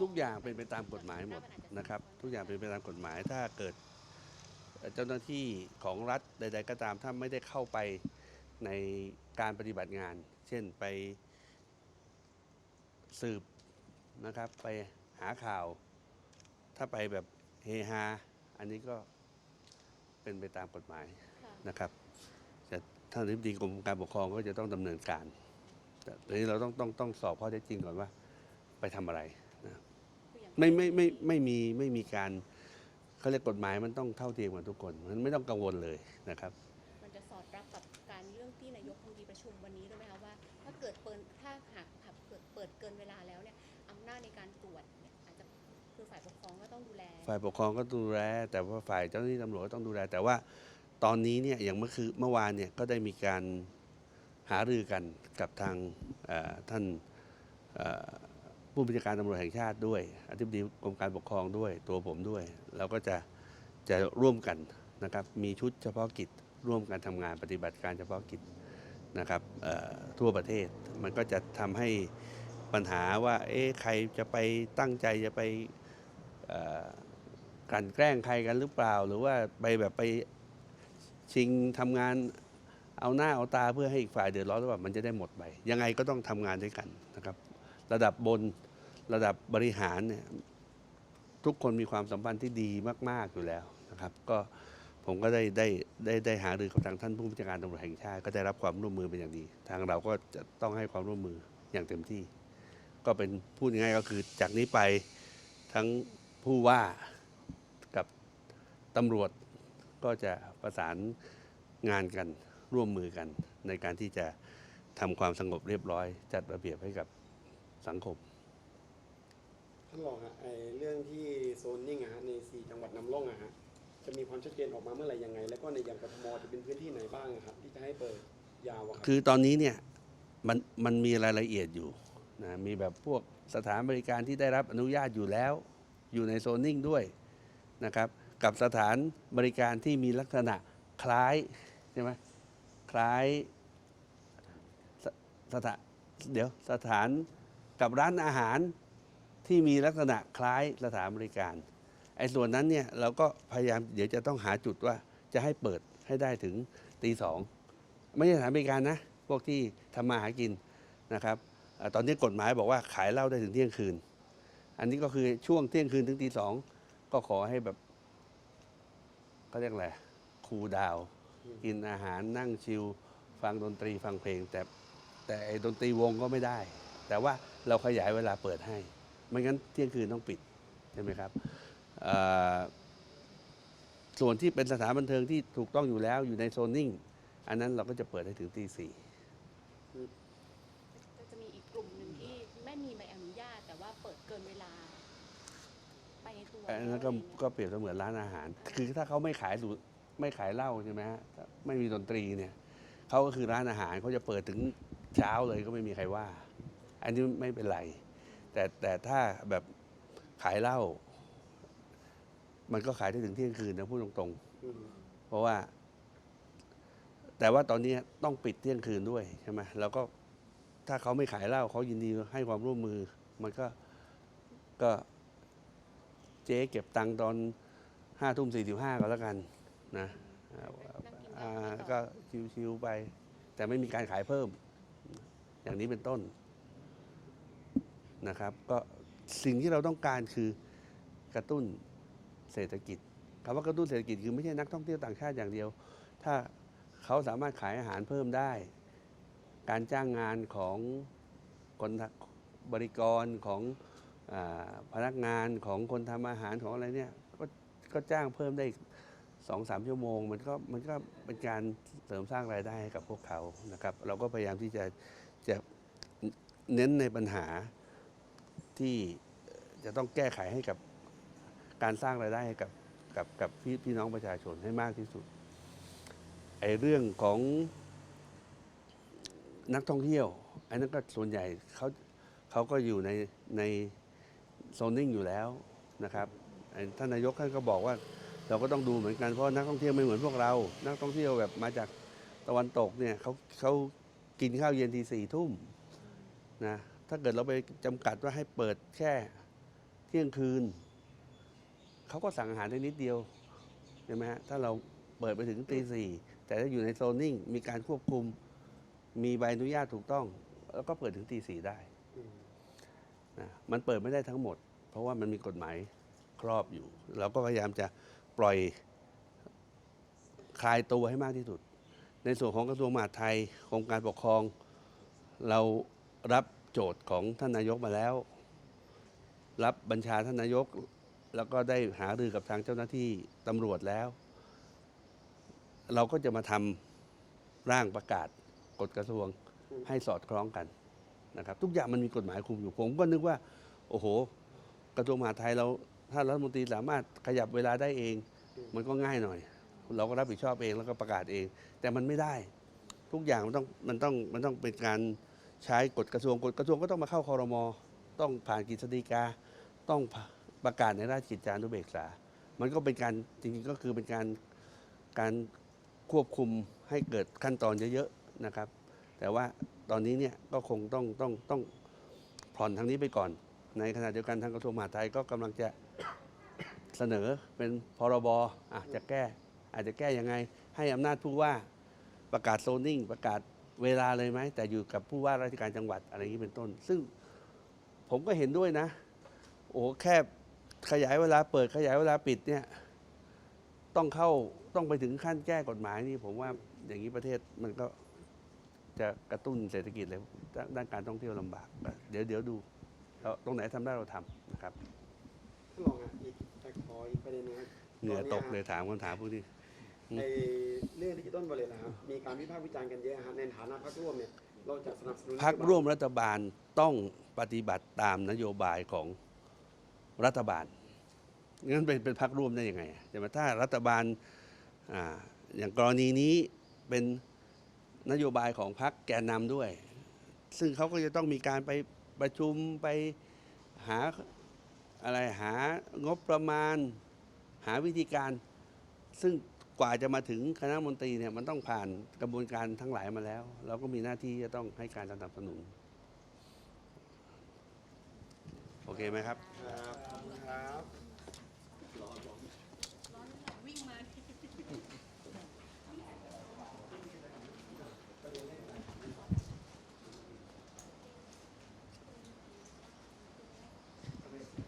ทุกอย่างเป็นไปตามกฎหมายหมดนะครับ ทุกอย่างเป็นไปตามกฎหมาย ถ้าเกิดเจ้าหน้าที่ของรัฐใด ๆ ก็ตามถ้าไม่ได้เข้าไปในการปฏิบัติงาน เช่นไปสืบนะครับ ไปหาข่าว ถ้าไปแบบเฮฮาอันนี้ก็เป็นไปตามกฎหมายนะครับแต่ท่านอธิบดีกรมการปกครองก็จะต้องดำเนินการแต่ตอนนี้เราต้องต้องต้องสอบข้อเท็จจริงก่อนว่า ไปทำอะไร ไม่ไม่ไม่ไม่มีไม่มีการเขาเรียกกฎหมายมันต้องเท่าเทียมกันทุกคนมันไม่ต้องกังวลเลยนะครับมันจะสอดรับกับการเรื่องที่นายกรัฐมนตรีประชุมวันนี้ด้วยไหมคะว่า ถ้าเกิดเปิดถ้าหากหากเกิดเปิดเกินเวลาแล้วเนี่ยอำนาจในการตรวจเนี่ยอาจจะคือฝ่ายปกครองก็ต้องดูแล ฝ่ายปกครองก็ดูแล แต่ว่าฝ่ายเจ้าหน้าที่ตำรวจก็ต้องดูแล แต่ว่าตอนนี้เนี่ยอย่างเมื่อคือเมื่อวานเนี่ยก็ได้มีการหารือกันกับทางเอ่อท่านเอ่อ ผู้บัญชาการตำรวจแห่งชาติด้วยอธิบดีกรมการปกครองด้วยตัวผมด้วย เราก็จะจะร่วมกันนะครับมีชุดเฉพาะกิจ ร่วมกันทำงานปฏิบัติการเฉพาะกิจนะครับทั่วประเทศมันก็จะทำให้ปัญหาว่าเอ๊ะใครจะไปตั้งใจจะไปกลั่นแกล้งใครกันหรือเปล่า หรือว่าไปแบบไปชิงทำงานเอาหน้าเอาตาเพื่อให้อีกฝ่ายเดือดร้อนหรือเปล่ามันจะได้หมดไปยังไงก็ต้องทำงานด้วยกันนะครับ ระดับบนระดับบริหารเนี่ยทุกคนมีความสัมพันธ์ที่ดีมาก ๆ อยู่แล้วนะครับก็ผมก็ได้ได้ได้ได้หารือกับทางท่านผู้บัญชาการตำรวจแห่งชาติก็ได้รับความร่วมมือเป็นอย่างดี ทางเราก็จะต้องให้ความร่วมมืออย่างเต็มที่ ก็เป็นพูดง่ายก็คือจากนี้ไปทั้งผู้ว่ากับตำรวจก็จะประสานงานกันร่วมมือกัน ในการที่จะทำความสงบเรียบร้อย จัดระเบียบให้กับ สังคมท่านรองฮะไอเรื่องที่โซนนิ่งอะฮะในสี่จังหวัดนำร่องอะฮะจะมีความชัดเจนออกมาเมื่อไหร่ยังไง แล้วก็ในอย่างกทมจะเป็นพื้นที่ไหนบ้างอะครับที่จะให้เปิดยาวอะครับคือตอนนี้เนี่ยมันมันมีรายละเอียดอยู่นะมีแบบพวกสถานบริการที่ได้รับอนุญาตอยู่แล้ว อยู่ในโซนนิ่งด้วยนะครับ กับสถานบริการที่มีลักษณะคล้ายใช่ไหมคล้ายสสถานเดี๋ยวสถาน กับร้านอาหารที่มีลักษณะคล้ายสถานบริการ ไอ้ส่วนนั้นเนี่ยเราก็พยายามเดี๋ยวจะต้องหาจุดว่าจะให้เปิดให้ได้ถึงตีสองไม่ใช่สถานบริการนะ พวกที่ทำมาหากินนะครับอตอนนี้กฎหมายบอกว่าขายเหล้าได้ถึงเที่ยงคืน อันนี้ก็คือช่วงเที่ยงคืนถึงตีสองก็ขอให้แบบเขาเรียกอะไรคูลดาว กินอาหารนั่งชิลฟังดนตรีฟังเพลง แต่แต่ไอ้ดนตรีวงก็ไม่ได้ แต่ว่า เราขยายเวลาเปิดให้ ไม่งั้นเที่ยงคืนต้องปิดใช่ไหมครับเอ่อส่วนที่เป็นสถานบันเทิงที่ถูกต้องอยู่แล้วอยู่ในโซนนิ่ง อันนั้นเราก็จะเปิดให้ถึงตีสี่ก็จะมีอีกกลุ่มหนึ่งที่ไม่มีใบอนุญาต แต่ว่าเปิดเกินเวลา ไปในตัวอันนั้นก็อะไรอย่างเงี้ยก็เปรียบเสมือนร้านอาหาร คือถ้าเขาไม่ขายสูไม่ขายเหล้าใช่ไหมฮะถ้าไม่มีดนตรีเนี่ยเขาก็คือร้านอาหารเขาจะเปิดถึงเช้าเลยก็ไม่มีใครว่า อันนี้ไม่เป็นไร แต่แต่ถ้าแบบขายเหล้ามันก็ขายได้ถึงเที่ยงคืนนะพูดตรงๆอืมเพราะว่า แต่ว่าตอนนี้ต้องปิดเที่ยงคืนด้วยใช่ไหมแล้วก็ถ้าเขาไม่ขายเหล้าเขายินดีให้ความร่วมมือ มันก็ก็เจ๊เก็บตังค์ตอนห้าทุ่มสี่สิบห้าก็แล้วกันนะอ่านั่งกินอ่าเหล้าต่อก็ชิวๆไป แต่ไม่มีการขายเพิ่ม อย่างนี้เป็นต้น นะครับก็สิ่งที่เราต้องการคือกระตุ้นเศรษฐกิจคำว่ากระตุ้นเศรษฐกิจคือไม่ใช่นักท่องเที่ยวต่างชาติอย่างเดียว ถ้าเขาสามารถขายอาหารเพิ่มได้ การจ้างงานของคนบริกรของอพนักงานของคนทำอาหารของอะไรเนี่ยกก็จ้างเพิ่มได้สองสามชั่วโมง มันก็มันก็เป็นการเสริมสร้างรายได้ให้กับพวกเขานะครับ เราก็พยายามที่จะจะเน้นในปัญหา ที่จะต้องแก้ไขให้กับการสร้างรายได้ให้กับกับกับพี่พี่น้องประชาชนให้มากที่สุดไอ้เรื่องของนักท่องเที่ยวอันนั้นก็ส่วนใหญ่เขาเขาก็อยู่ในในโซนนิ่งอยู่แล้วนะครับท่านนายกท่านก็บอกว่าเราก็ต้องดูเหมือนกันเพราะนักท่องเที่ยวไม่เหมือนพวกเรา นักท่องเที่ยวแบบมาจากตะวันตกเนี่ยเขาเขากินข้าวเย็นทีสี่ทุ่มนะ ถ้าเกิดเราไปจำกัดว่าให้เปิดแค่เที่ยงคืน เขาก็สั่งอาหารได้นิดเดียวใช่ไหมฮะถ้าเราเปิดไปถึงตีสี่แต่ถ้าอยู่ในโซนนิ่ง มีการควบคุมมีใบอนุญาตถูกต้อง แล้วก็เปิดถึงตีสี่ได้มนะมันเปิดไม่ได้ทั้งหมด เพราะว่ามันมีกฎหมายครอบอยู่ เราก็พยายามจะปล่อยคลายตัวให้มากที่สุด ในส่วนของกระทรวงมหาดไทยกรมการปกครอง เรารับ โจทย์ของท่านนายกมาแล้ว รับบัญชาท่านนายก แล้วก็ได้หารือกับทางเจ้าหน้าที่ตำรวจแล้ว เราก็จะมาทำร่างประกาศกฎกระทรวงให้สอดคล้องกันนะครับ ทุกอย่างมันมีกฎหมายคุมอยู่ผมก็นึกว่า โอ้โห กระทรวงมหาดไทยเราถ้ารัฐมนตรีสามารถขยับเวลาได้เอง มันก็ง่ายหน่อย เราก็รับผิดชอบเองแล้วก็ประกาศเอง แต่มันไม่ได้ ทุกอย่างมันต้องมันต้องมันต้องเป็นการ ใช้กฎกระทรวงกฎกระทรวงก็ต้องมาเข้าคอรมอต้องผ่านกฤษฎีกา ต้องประกาศในราชกิจจานุเบกษา มันก็เป็นการจริงๆก็คือเป็นการการควบคุมให้เกิดขั้นตอนเยอะๆนะครับ แต่ว่าตอนนี้เนี่ยก็คงต้องต้องต้องผ่อนทางนี้ไปก่อน ในขณะเดียวกันทางกระทรวงมหาดไทยก็กำลังจะเสนอเป็นพรบอะจะแก้ อาจจะแก้ยังไง ให้อำนาจผู้ว่าประกาศโซนิ่งประกาศ เวลาเลยไหมแต่อยู่กับผู้ว่าราชการจังหวัดอะไรอย่างนี้เป็นต้น ซึ่งผมก็เห็นด้วยนะ โอ้โหแค่ขยายเวลาเปิดขยายเวลาปิดเนี่ยต้องเข้าต้องไปถึงขั้นแก้กฎหมายนี่ผมว่าอย่างนี้ประเทศมันก็จะกระตุ้นเศรษฐกิจเลยด้านด้านการท่องเที่ยวลำบาก เดี๋ยวเดี๋ยวดูเราตรงไหนทำได้เราทำนะครับท่านรองอะอีกแต่ขออีกประเด็นหนึงครับเหงื่อตกนเลนี้ยถามคำถามพวกนี้ อืมไอ้เรื่องดิจิตอลวอลเล็ตนะครับมีการวิพากษ์วิจารณ์กันเยอะฮะในฐานะพรรคร่วมเนี่ยเราจะสนับสนุนพักร่วมรัฐบาลต้องปฏิบัติตามนโยบายของรัฐบาลงั้นเป็นเป็นพักร่วมได้ยังไงอะใช่ไหมถ้ารัฐบาลอ่าอย่างกรณีนี้เป็นนโยบายของพรรคแกนนำด้วย ซึ่งเขาก็จะต้องมีการไปประชุมไปหาอะไรหางบประมาณ หาวิธีการ ซึ่ง กว่าจะมาถึงคณะมนตรีเนี่ยมันต้องผ่านกระบวนการทั้งหลายมาแล้ว เราก็มีหน้าที่จะต้องให้การสนับสนุน โอเคไหมครับรบ